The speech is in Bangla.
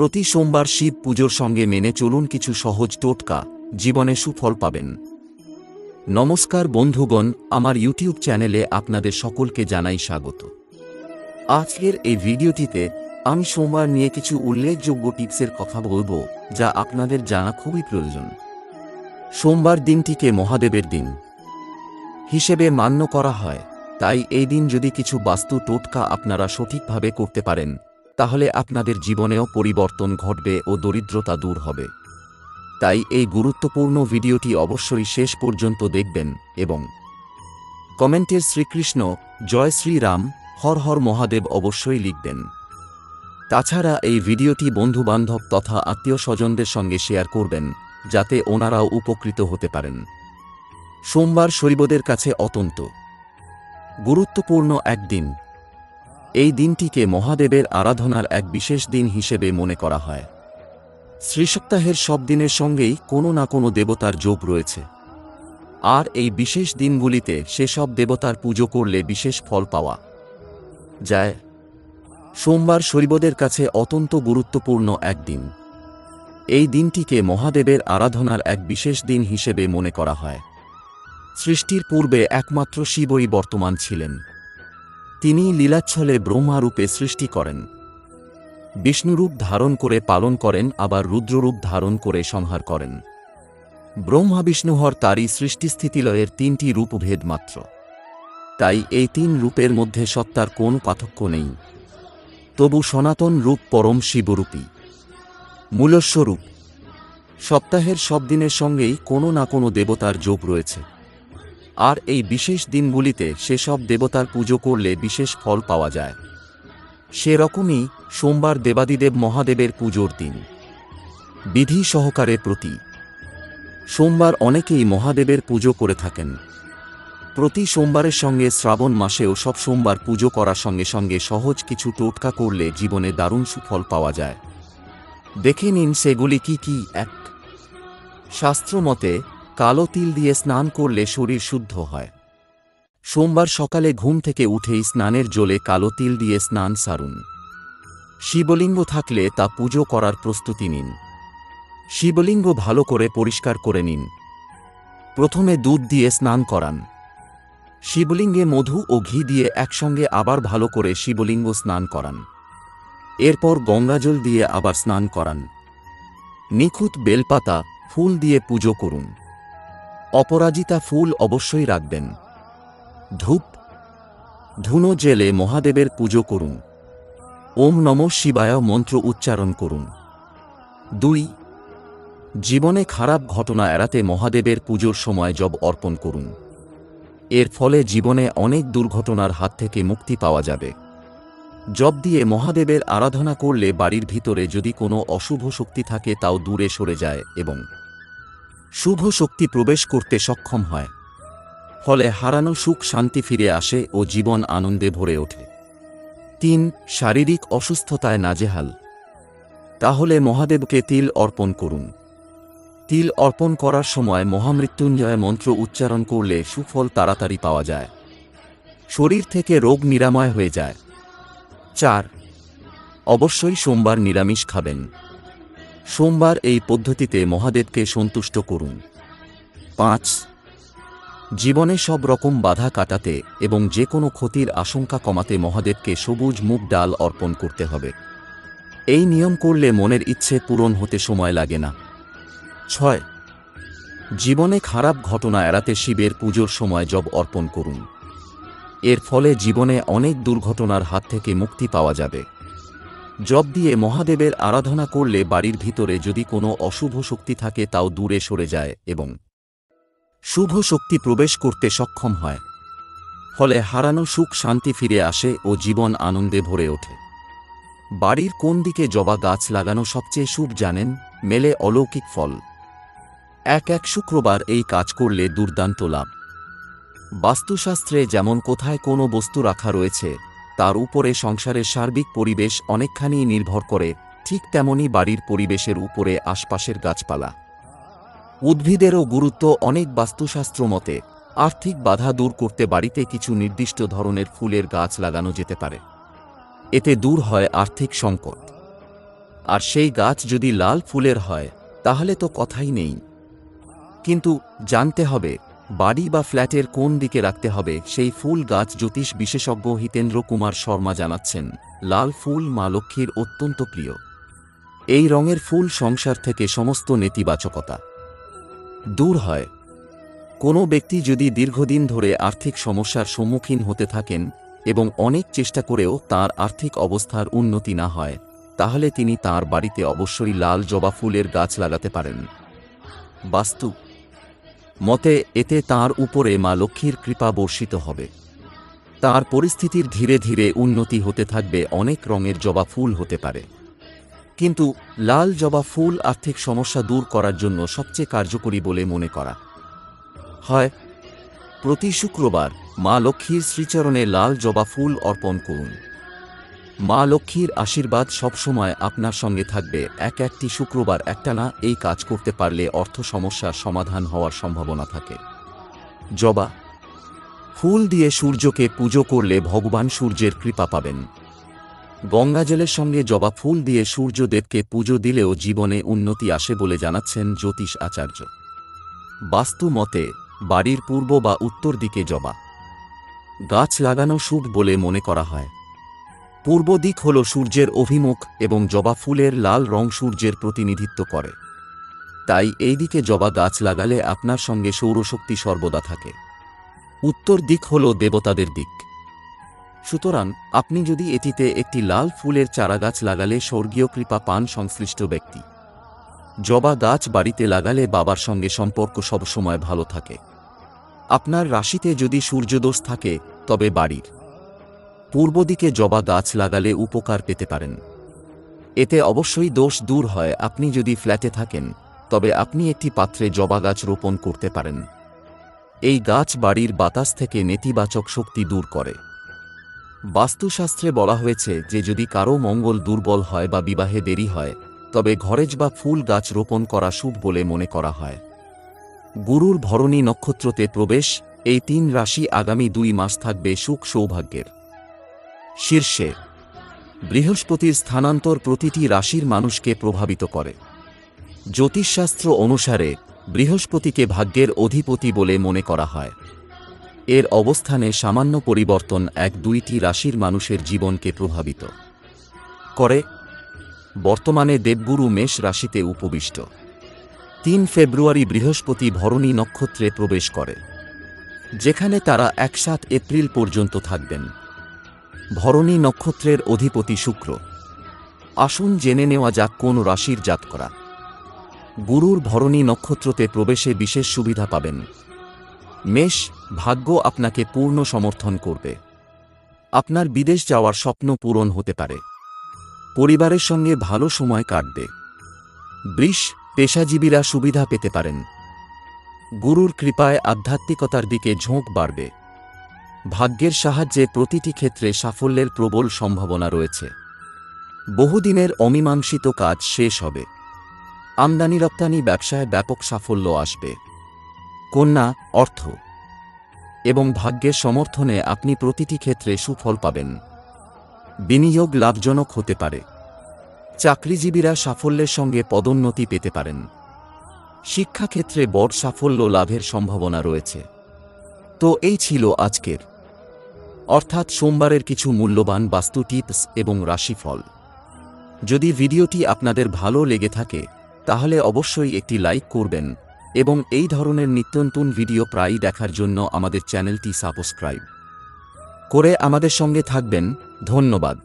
প্রতি সোমবার শিব পুজোর সঙ্গে মেনে চলুন কিছু সহজ টোটকা, জীবনে সুফল পাবেন। নমস্কার বন্ধুগণ, আমার ইউটিউব চ্যানেলে আপনাদের সকলকে জানাই স্বাগত। আজকের এই ভিডিওটিতে আমি সোমবার নিয়ে কিছু উল্লেখযোগ্য টিপসের কথা বলব, যা আপনাদের জানা খুবই প্রয়োজন। সোমবার দিনটিকে মহাদেবের দিন হিসেবে মান্য করা হয়, তাই এই দিন যদি কিছু বাস্তু টোটকা আপনারা সঠিকভাবে করতে পারেন তাহলে আপনাদের জীবনেও পরিবর্তন ঘটবে ও দরিদ্রতা দূর হবে। তাই এই গুরুত্বপূর্ণ ভিডিওটি অবশ্যই শেষ পর্যন্ত দেখবেন এবং কমেন্টের শ্রীকৃষ্ণ, জয় শ্রীরাম, হর হর মহাদেব অবশ্যই লিখবেন। তাছাড়া এই ভিডিওটি বন্ধুবান্ধব তথা আত্মীয় স্বজনদের সঙ্গে শেয়ার করবেন, যাতে ওনারাও উপকৃত হতে পারেন। সোমবার শৈবদের কাছে অতন্ত গুরুত্বপূর্ণ একদিন। এই দিনটিকে মহাদেবের আরাধনার এক বিশেষ দিন হিসেবে মনে করা হয়। শ্রীসপ্তাহের সব দিনের সঙ্গেই কোনো না কোনো দেবতার যোগ রয়েছে। আর এই বিশেষ দিনগুলিতে সেসব দেবতার পুজো করলে বিশেষ ফল পাওয়া যায়। সোমবার শৈবদের কাছে অত্যন্ত গুরুত্বপূর্ণ একদিন এই দিনটিকে মহাদেবের আরাধনার এক বিশেষ দিন হিসেবে মনে করা হয়। সৃষ্টির পূর্বে একমাত্র শিবই বর্তমান ছিলেন। তিনি লীলাচ্ছলে ব্রহ্মারূপে সৃষ্টি করেন। বিষ্ণুরূপ ধারণ করে পালন করেন, আবার রুদ্ররূপ ধারণ করে সংহার করেন। ব্রহ্মা বিষ্ণুহর তারই সৃষ্টিস্থিতিলয়ের তিনটি রূপভেদ মাত্র। তাই এই তিন রূপের মধ্যে সত্তার কোন পার্থক্য নেই। তবু সনাতন রূপ পরম শিবরূপী। মূলস্বরূপ। সপ্তাহের সব দিনের সঙ্গেই কোনো না কোনো দেবতার যোগ রয়েছে। আর এই বিশেষ দিনগুলিতে সেসব দেবতার পুজো করলে বিশেষ ফল পাওয়া যায়। সেরকমই সোমবার দেবাদিদেব মহাদেবের পুজোর দিন। বিধি সহকারে প্রতি সোমবার অনেকেই মহাদেবের পুজো করে থাকেন। প্রতি সোমবারের সঙ্গে শ্রাবণ মাসেও সব সোমবার পুজো করার সঙ্গে সঙ্গে সহজ কিছু টোটকা করলে জীবনে দারুণ সুফল পাওয়া যায়। দেখে নিন সেগুলি কি কি এক। শাস্ত্রমতে কালো তিল দিয়ে স্নান করলে শরীর শুদ্ধ হয়। সোমবার সকালে ঘুম থেকে উঠেই স্নানের জলে কালো তিল দিয়ে স্নান সারুন। শিবলিঙ্গ থাকলে তা পুজো করার প্রস্তুতি নিন। শিবলিঙ্গ ভালো করে পরিষ্কার করে নিন। প্রথমে দুধ দিয়ে স্নান করান। শিবলিঙ্গে মধু ও ঘি দিয়ে একসঙ্গে আবার ভালো করে শিবলিঙ্গ স্নান করান। এরপর গঙ্গাজল দিয়ে আবার স্নান করান। নিখুঁত বেলপাতা, ফুল দিয়ে পুজো করুন। অপরাজিতা ফুল অবশ্যই রাখবেন। ধূপ, ধুনো জেলে মহাদেবের পুজো করুন। ওম নম শিবায় মন্ত্র উচ্চারণ করুন। দুই, জীবনে খারাপ ঘটনা এড়াতে মহাদেবের পুজোর সময় জব অর্পণ করুন। এর ফলে জীবনে অনেক দুর্ঘটনার হাত থেকে মুক্তি পাওয়া যাবে। জব দিয়ে মহাদেবের আরাধনা করলে বাড়ির ভিতরে যদি কোনো অশুভ শক্তি থাকে তাও দূরে সরে যায় এবং শুভ শক্তি প্রবেশ করতে সক্ষম হয়। ফলে হারানো সুখ শান্তি ফিরে আসে ও জীবন আনন্দে ভরে ওঠে। তিন, শারীরিক অসুস্থতায় নাজেহাল। তাহলে মহাদেবকে তিল অর্পণ করুন। তিল অর্পণ করার সময় মহামৃত্যুঞ্জয় মন্ত্র উচ্চারণ করলে সুফল তাড়াতাড়ি পাওয়া যায়। শরীর থেকে রোগ নিরাময় হয়ে যায়। চার, অবশ্যই সোমবার নিরামিষ খাবেন। সোমবার এই পদ্ধতিতে মহাদেবকে সন্তুষ্ট করুন। পাঁচ, জীবনে সব রকম বাধা কাটাতে এবং যে কোনো ক্ষতির আশঙ্কা কমাতে মহাদেবকে সবুজ মুগ ডাল অর্পণ করতে হবে। এই নিয়ম করলে মনের ইচ্ছে পূরণ হতে সময় লাগে না। ছয়, জীবনে খারাপ ঘটনা এড়াতে শিবের পুজোর সময় জব অর্পণ করুন। এর ফলে জীবনে অনেক দুর্ঘটনার হাত থেকে মুক্তি পাওয়া যাবে। জব দিয়ে মহাদেবের আরাধনা করলে বাড়ির ভিতরে যদি কোনো অশুভ শক্তি থাকে তাও দূরে সরে যায় এবং শুভ শক্তি প্রবেশ করতে সক্ষম হয়। ফলে হারানো সুখ শান্তি ফিরে আসে ও জীবন আনন্দে ভরে ওঠে। বাড়ির কোন দিকে জবা গাছ লাগানো সবচেয়ে শুভ জানেন? মেলে অলৌকিক ফল। এক এক শুক্রবার এই কাজ করলে দুর্দান্ত লাভ। বাস্তুশাস্ত্রে যেমন কোথায় কোনো বস্তু রাখা রয়েছে তার উপরে সংসারের সার্বিক পরিবেশ অনেকখানি নির্ভর করে, ঠিক তেমনি বাড়ির পরিবেশের উপরে আশপাশের গাছপালা। উদ্ভিদেরও গুরুত্ব অনেক বাস্তুশাস্ত্র মতে, আর্থিক বাধা দূর করতে বাড়িতে কিছু নির্দিষ্ট ধরনের ফুলের গাছ লাগানো যেতে পারে। এতে দূর হয় আর্থিক সংকট। আর সেই গাছ যদি লাল ফুলের হয়, তাহলে তো কথাই নেই। কিন্তু জানতে হবে বাড়ি বা ফ্ল্যাটের কোন দিকে রাখতে হবে, সেই ফুল গাছ জ্যোতিষ বিশেষজ্ঞ হিতেন্দ্র কুমার শর্মা জানাচ্ছেন। লাল ফুল মা লক্ষ্মীর অত্যন্ত প্রিয়। এই রঙের ফুল সংসার থেকে সমস্ত নেতিবাচকতা দূর হয়। কোনো ব্যক্তি যদি দীর্ঘদিন ধরে আর্থিক সমস্যার সম্মুখীন হতে থাকেন এবং অনেক চেষ্টা করেও তার আর্থিক অবস্থার উন্নতি না হয়, তাহলে তিনি তার বাড়িতে অবশ্যই লাল জবা ফুলের গাছ লাগাতে পারেন। বাস্তু মতে, এতে তার উপরে মা লক্ষ্মীর কৃপা বর্ষিত হবে। তার পরিস্থিতির ধীরে ধীরে উন্নতি হতে থাকবে, অনেক রঙের জবা ফুল হতে পারে। কিন্তু লাল জবা ফুল আর্থিক সমস্যা দূর করার জন্য সবচেয়ে কার্যকরী বলে মনে করা। হয়, প্রতি শুক্রবার মা লক্ষ্মীর শ্রীচরণে লাল জবা ফুল অর্পণ করুন। মা লক্ষ্মীর আশীর্বাদ সবসময় আপনার সঙ্গে থাকবে। এক একটি শুক্রবার একটানা এই কাজ করতে পারলে অর্থ সমস্যার সমাধান হওয়ার সম্ভাবনা থাকে। জবা। ফুল দিয়ে সূর্যকে পুজো করলে ভগবান সূর্যের কৃপা পাবেন। গঙ্গাজলের সঙ্গে জবা ফুল দিয়ে সূর্যদেবকে পুজো দিলেও জীবনে উন্নতি আসে বলে জানাচ্ছেন জ্যোতিষ আচার্য। বাস্তু মতে, বাড়ির পূর্ব বা উত্তর দিকে জবা। গাছ লাগানো শুভ বলে মনে করা হয়। পূর্ব দিক হল সূর্যের অভিমুখ এবং জবা ফুলের লাল রং সূর্যের প্রতিনিধিত্ব করে। তাই এই দিকে জবা গাছ লাগালে আপনার সঙ্গে সৌরশক্তি সর্বদা থাকে। উত্তর দিক হল দেবতাদের দিক। সুতরাং, আপনি যদি এটিতে একটি লাল ফুলের চারাগাছ লাগালে স্বর্গীয় কৃপা পান সংশ্লিষ্ট ব্যক্তি। জবা গাছ বাড়িতে লাগালে বাবার সঙ্গে সম্পর্ক সবসময় ভালো থাকে। আপনার রাশিতে যদি সূর্যদোষ থাকে, তবে বাড়ির পূর্ব দিকে জবা গাছ লাগালে উপকার পেতে পারেন। এতে অবশ্যই দোষ দূর হয়, আপনি যদি ফ্ল্যাটে থাকেন, তবে আপনি একটি পাত্রে জবা গাছ রোপণ করতে পারেন। এই গাছ বাড়ির বাতাস থেকে নেতিবাচক শক্তি দূর করে। বাস্তুশাস্ত্রে বলা হয়েছে যে, যদি কারও মঙ্গল দুর্বল হয় বা বিবাহে দেরি হয়, তবে ঘরেজ বা ফুল গাছ রোপণ করা শুভ বলে মনে করা হয়। গুরুর ভরণী নক্ষত্রতে প্রবেশ, এই তিন রাশি আগামী দুই মাস থাকবে সুখ সৌভাগ্যের। শীর্ষে, বৃহস্পতির স্থানান্তর প্রতিটি রাশির মানুষকে প্রভাবিত করে। জ্যোতিষশাস্ত্র অনুসারে, বৃহস্পতিকে ভাগ্যের অধিপতি বলে মনে করা হয়। এর অবস্থানে সামান্য পরিবর্তন এক দুইটি রাশির মানুষের জীবনকে প্রভাবিত করে। বর্তমানে দেবগুরু মেষ রাশিতে উপবিষ্ট। তিন ফেব্রুয়ারি বৃহস্পতি ভরণী নক্ষত্রে প্রবেশ করে, যেখানে তারা এক সাত এপ্রিল পর্যন্ত থাকবেন। ভরণী নক্ষত্রের অধিপতি শুক্র। আসুন জেনে নেওয়া যাক কোন রাশির জাত করা গুরুর ভরণী নক্ষত্রতে প্রবেশে বিশেষ সুবিধা পাবেন। মেষ, ভাগ্য আপনাকে পূর্ণ সমর্থন করবে। আপনার বিদেশ যাওয়ার স্বপ্ন পূরণ হতে পারে। পরিবারের সঙ্গে ভালো সময় কাটবে। বৃষ, পেশাজীবীরা সুবিধা পেতে পারেন। গুরুর কৃপায় আধ্যাত্মিকতার দিকে ঝোঁক বাড়বে। ভাগ্যের সাহায্যে প্রতিটি ক্ষেত্রে সাফল্যের প্রবল সম্ভাবনা রয়েছে। বহুদিনের অমীমাংসিত কাজ শেষ হবে। আমদানি রপ্তানি ব্যবসায় ব্যাপক সাফল্য আসবে। কন্যা, অর্থ। এবং ভাগ্যের সমর্থনে আপনি প্রতিটি ক্ষেত্রে সুফল পাবেন। বিনিয়োগ লাভজনক হতে পারে। চাকরিজীবীরা সাফল্যের সঙ্গে পদোন্নতি পেতে পারেন। শিক্ষাক্ষেত্রে বড় সাফল্য লাভের সম্ভাবনা রয়েছে। তো এই ছিল আজকের অর্থাৎ সোমবারের কিছু মূল্যবান বাস্তু টিপস এবং রাশিফল। যদি ভিডিওটি আপনাদের ভালো লেগে থাকে, তাহলে অবশ্যই একটি লাইক করবেন এবং এই ধরনের নিত্যনতুন ভিডিও প্রায় দেখার জন্য আমাদের চ্যানেলটি সাবস্ক্রাইব করে আমাদের সঙ্গে থাকবেন। ধন্যবাদ।